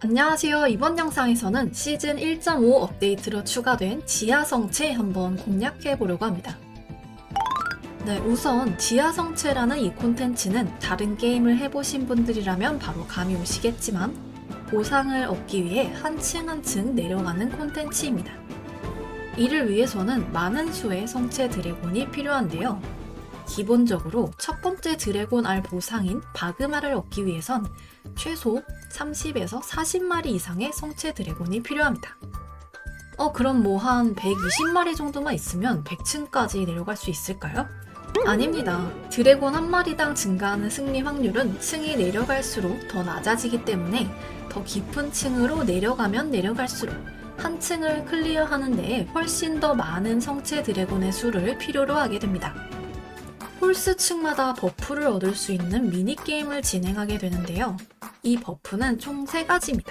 안녕하세요. 이번 영상에서는 시즌 1.5 업데이트로 추가된 지하 성체 한번 공략해 보려고 합니다. 네, 우선 지하 성체라는 이 콘텐츠는 다른 게임을 해보신 분들이라면 바로 감이 오시겠지만 보상을 얻기 위해 한층 한층 내려가는 콘텐츠입니다. 이를 위해서는 많은 수의 성체 드래곤이 필요한데요. 기본적으로 첫 번째 드래곤 알 보상인 바그마를 얻기 위해선 최소 30에서 40마리 이상의 성체 드래곤이 필요합니다. 어, 그럼 뭐 한 120마리 정도만 있으면 100층까지 내려갈 수 있을까요? 아닙니다. 드래곤 한 마리당 증가하는 승리 확률은 층이 내려갈수록 더 낮아지기 때문에 더 깊은 층으로 내려가면 내려갈수록 한 층을 클리어하는 데에 훨씬 더 많은 성체 드래곤의 수를 필요로 하게 됩니다. 홀스층마다 버프를 얻을 수 있는 미니게임을 진행하게 되는데요. 이 버프는 총 3가지입니다.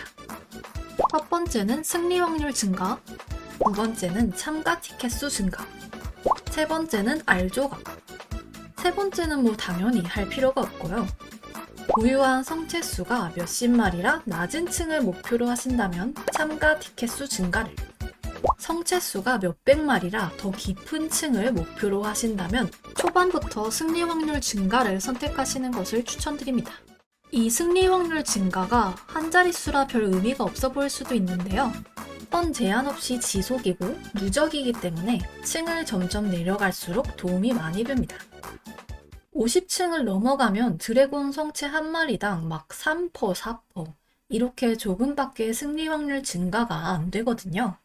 첫 번째는 승리 확률 증가, 두 번째는 참가 티켓 수 증가, 세 번째는 알 조각. 세 번째는 뭐 당연히 할 필요가 없고요. 보유한 성체 수가 몇십 마리라 낮은 층을 목표로 하신다면 참가 티켓 수 증가를, 성체 수가 몇백 마리라 더 깊은 층을 목표로 하신다면 초반부터 승리 확률 증가를 선택하시는 것을 추천드립니다. 이 승리 확률 증가가 한 자릿수라 별 의미가 없어 보일 수도 있는데요. 번 제한 없이 지속이고 누적이기 때문에 층을 점점 내려갈수록 도움이 많이 됩니다. 50층을 넘어가면 드래곤 성체 한 마리당 막 3%, 4% 이렇게 조금밖에 승리 확률 증가가 안 되거든요.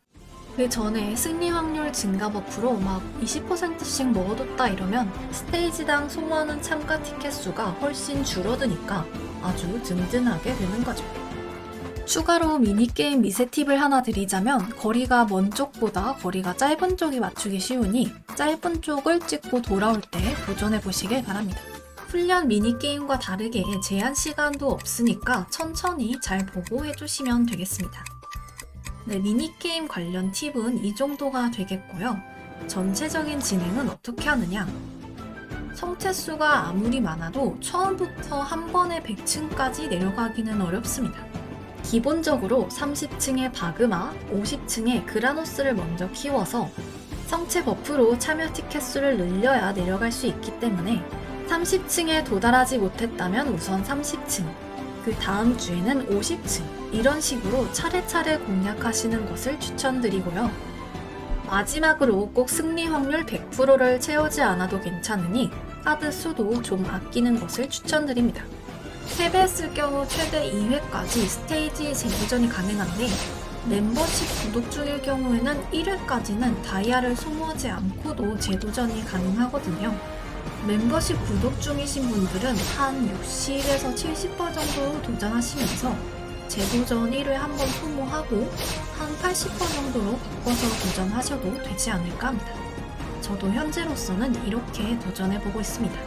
그 전에 승리 확률 증가 버프로 막 20%씩 먹어뒀다 이러면 스테이지당 소모하는 참가 티켓 수가 훨씬 줄어드니까 아주 든든하게 되는 거죠. 추가로 미니게임 미세 팁을 하나 드리자면 거리가 먼 쪽보다 거리가 짧은 쪽이 맞추기 쉬우니 짧은 쪽을 찍고 돌아올 때 도전해 보시길 바랍니다. 훈련 미니게임과 다르게 제한 시간도 없으니까 천천히 잘 보고 해주시면 되겠습니다. 네, 미니게임 관련 팁은 이 정도가 되겠고요. 전체적인 진행은 어떻게 하느냐? 성체 수가 아무리 많아도 처음부터 한 번에 100층까지 내려가기는 어렵습니다. 기본적으로 30층의 바그마, 50층의 그라노스를 먼저 키워서 성체 버프로 참여 티켓 수를 늘려야 내려갈 수 있기 때문에 30층에 도달하지 못했다면 우선 30층, 그 다음 주에는 50층, 이런 식으로 차례차례 공략하시는 것을 추천드리고요. 마지막으로 꼭 승리 확률 100%를 채우지 않아도 괜찮으니 카드 수도 좀 아끼는 것을 추천드립니다. 3배 했을 경우 최대 2회까지 스테이지 재도전이 가능한데 멤버십 구독 중일 경우에는 1회까지는 다이아를 소모하지 않고도 재도전이 가능하거든요. Member십 구독 중이신 분들은 한 60에서 70번 정도 도전하시면서 재도전 1회 한번 소모하고 한 80번 정도로 바꿔서 도전하셔도 되지 않을까 합니다. 저도 현재로서는 이렇게 도전해보고 있습니다.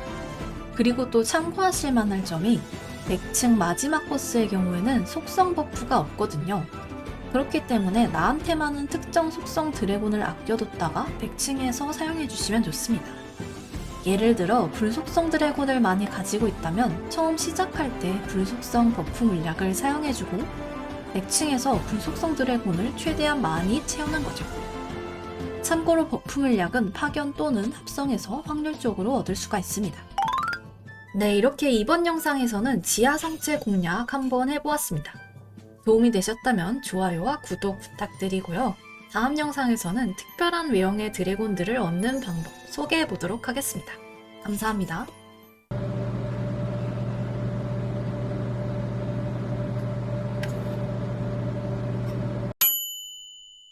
그리고 또 참고하실 만할 점이 100층 마지막 보스의 경우에는 속성 버프가 없거든요. 그렇기 때문에 나한테만은 특정 속성 드래곤을 아껴뒀다가 100층에서 사용해주시면 좋습니다. 예를 들어 불속성 드래곤을 많이 가지고 있다면 처음 시작할 때 불속성 버프 물약을 사용해주고 100층에서 불속성 드래곤을 최대한 많이 채우는 거죠. 참고로 버프 물약은 파견 또는 합성해서 확률적으로 얻을 수가 있습니다. 네, 이렇게 이번 영상에서는 지하 성체 공략 한번 해보았습니다. 도움이 되셨다면 좋아요와 구독 부탁드리고요. 다음 영상에서는 특별한 외형의 드래곤들을 얻는 방법 소개해 보도록 하겠습니다. 감사합니다.